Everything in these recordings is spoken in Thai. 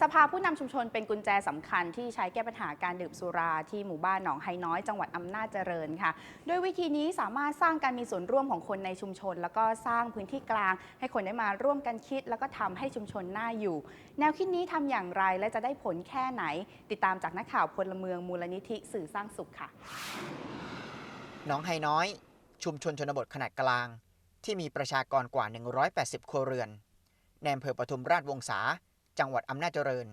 สภาผู้นำชุมชนเป็นกุญแจสำคัญที่ใช้แก้ปัญหาการดื่มสุราที่หมู่บ้านหนองไฮน้อยจังหวัดอำนาจเจริญค่ะโดยวิธีนี้สามารถสร้างการมีส่วนร่วมของคนในชุมชน แล้วก็สร้างพื้นที่กลาง ให้คนได้มาร่วมกันคิด แล้วก็ทำให้ชุมชนน่าอยู่ แนวคิดนี้ทำอย่างไรและจะได้ผลแค่ไหน ติดตามจากนักข่าวพลเมืองมูลนิธิสื่อสร้างสุขค่ะหนองไฮน้อย ชุมชนชนบทขนาดกลาง ที่มีประชากรกว่า 180 ครัวเรือนในอำเภอปทุมราชวงศา จังหวัดอำนาจเจริญ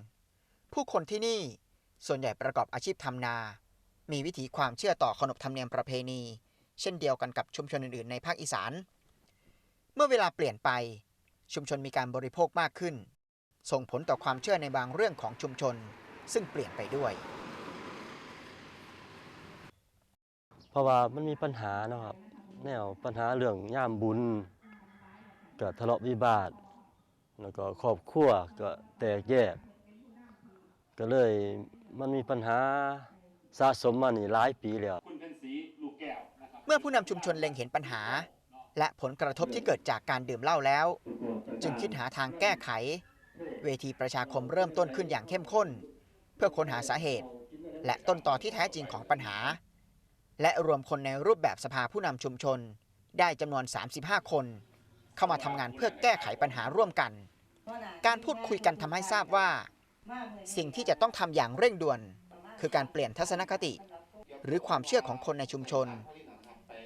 ผู้คนที่นี่ส่วนใหญ่ประกอบอาชีพทำนา มีวิถีความเชื่อต่อขนบธรรมเนียมประเพณี เช่นเดียวกันกับชุมชนอื่นๆ ในภาคอีสาน เมื่อเวลาเปลี่ยนไป ชุมชนมีการบริโภคมากขึ้น ส่งผลต่อความเชื่อในบางเรื่องของชุมชน ซึ่งเปลี่ยนไปด้วย เพราะว่ามันมีปัญหาเนาะครับแนวปัญหาเรื่องย่ามบุญเก็ทะเลาะวิวาท แล้วก็ครอบครัวก็แตกแยก ก็เลยมันมีปัญหาสะสมมานี่หลายปีแล้ว คุณเพ็ญศรีลูกแก้วนะครับเมื่อผู้นำชุมชนเล็งเห็นปัญหา และผลกระทบที่เกิดจากการดื่มเหล้าแล้ว จึงคิดหาทางแก้ไข เวทีประชาคมเริ่มต้นขึ้นอย่างเข้มข้น เพื่อค้นหาสาเหตุ และต้นต่อที่แท้จริงของปัญหา และรวมคนในรูปแบบสภาผู้นำชุมชน ได้จำนวน 35 คน เข้ามาทำงานเพื่อแก้ไขปัญหาร่วมกัน การพูดคุยกันทำให้ทราบว่า สิ่งที่จะต้องทำอย่างเร่งด่วน คือการเปลี่ยนทัศนคติ หรือความเชื่อของคนในชุมชน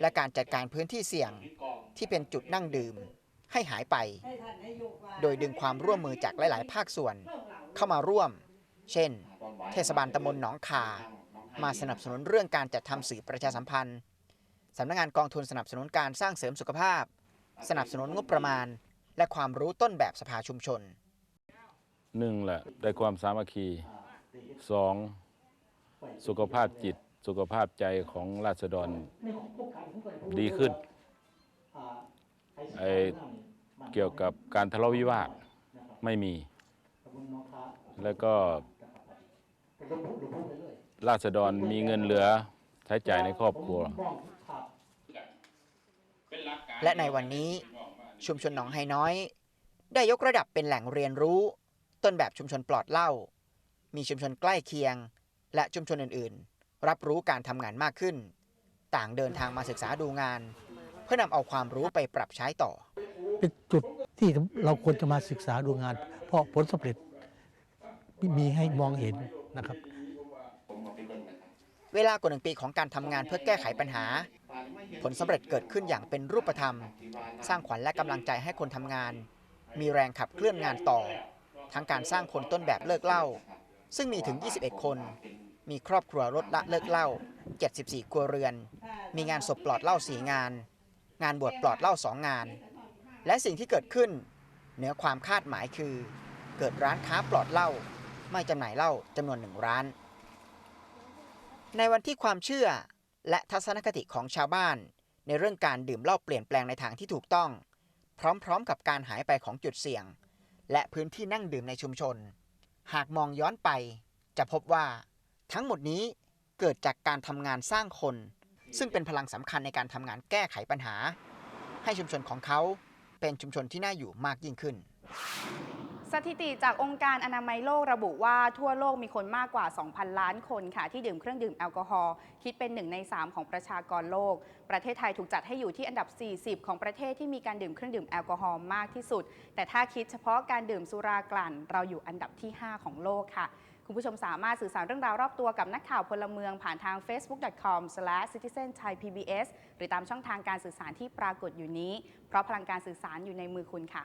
และการจัดการพื้นที่เสี่ยงที่เป็นจุดนั่งดื่ม ให้หายไป โดยดึงความร่วมมือจากหลาย ๆ ภาคส่วน เข้ามาร่วม เช่น เทศบาลตำบลหนองคา มาสนับสนุนเรื่องการจัดทำสื่อประชาสัมพันธ์สำนักงานกองทุนสนับสนุนการสร้างเสริมสุขภาพ สนับสนุนงบประมาณ และความรู้ต้นแบบสภาชุมชนหนึ่งแหละได้ความสามัคคีสองสุขภาพจิตสุขภาพใจของราษฎรดีขึ้นไอเกี่ยวกับการทะเลาะวิวาทไม่มี แล้วก็ราษฎรมีเงินเหลือใช้จ่ายในครอบครัว และในวันนี้ชุมชนหนองไฮน้อย ได้ยกระดับเป็นแหล่งเรียนรู้ ต้นแบบชุมชนปลอดเหล้ามีชุมชนใกล้เคียง และชุมชนอื่นๆ รับรู้การทำงานมากขึ้น ต่างเดินทางมาศึกษาดูงาน เพื่อนำเอาความรู้ไปปรับใช้ต่อ เป็นจุดที่เราควรจะมาศึกษาดูงาน เพราะผลสำเร็จมีให้มองเห็นนะครับ เวลากว่าหนึ่งปีของการทำงานเพื่อแก้ไขปัญหา ผลสำเร็จเกิดขึ้นอย่างเป็นรูปธรรม สร้างขวัญและกำลังใจให้คนทำงาน มีแรงขับเคลื่อนงานต่อ ทั้งการสร้างคนต้นแบบเลิกเหล้าซึ่งมีถึง 21 คน มีครอบครัวลดละเลิกเหล้า74 ครัวเรือน มีงานศพปลอดเหล้า4งาน งานบวชปลอดเหล้า2งาน และสิ่งที่เกิดขึ้น เหนือความคาดหมายคือ เกิดร้านค้าปลอดเหล้าไม่จำหน่ายเหล้าจำนวนหนึ่งร้าน ในวันที่ความเชื่อ และทัศนคติของชาวบ้าน ในเรื่องการดื่มเหล้าเปลี่ยนแปลงในทางที่ถูกต้อง พร้อมๆ กับการหายไปของจุดเสี่ยง และพื้นที่นั่งดื่มในชุมชน หากมองย้อนไป จะพบว่า ทั้งหมดนี้เกิดจากการทำงานสร้างคน ซึ่งเป็นพลังสำคัญในการทำงานแก้ไขปัญหา ให้ชุมชนของเขาเป็นชุมชนที่น่าอยู่มากยิ่งขึ้น สถิติจากองค์การอนามัยโลกระบุว่าทั่วโลกมีคนมากกว่า 2,000 ล้านคนค่ะ ที่ดื่มเครื่องดื่มแอลกอฮอล์คิดเป็น1ใน 3 ของประชากรโลก ประเทศไทยถูกจัดให้อยู่ที่อันดับ 40 ของประเทศที่มีการดื่มเครื่องดื่มแอลกอฮอล์มากที่สุด แต่ถ้าคิดเฉพาะการดื่มสุรากลั่น เราอยู่อันดับที่ 5 ของโลกค่ะ คุณผู้ชมสามารถสื่อสารเรื่องราวรอบตัวกับนักข่าวพลเมืองผ่านทาง facebook.com/citizenthai.pbs หรือตามช่องทางการสื่อสารที่ปรากฏอยู่นี้ เพราะพลังการสื่อสารอยู่ในมือคุณค่ะ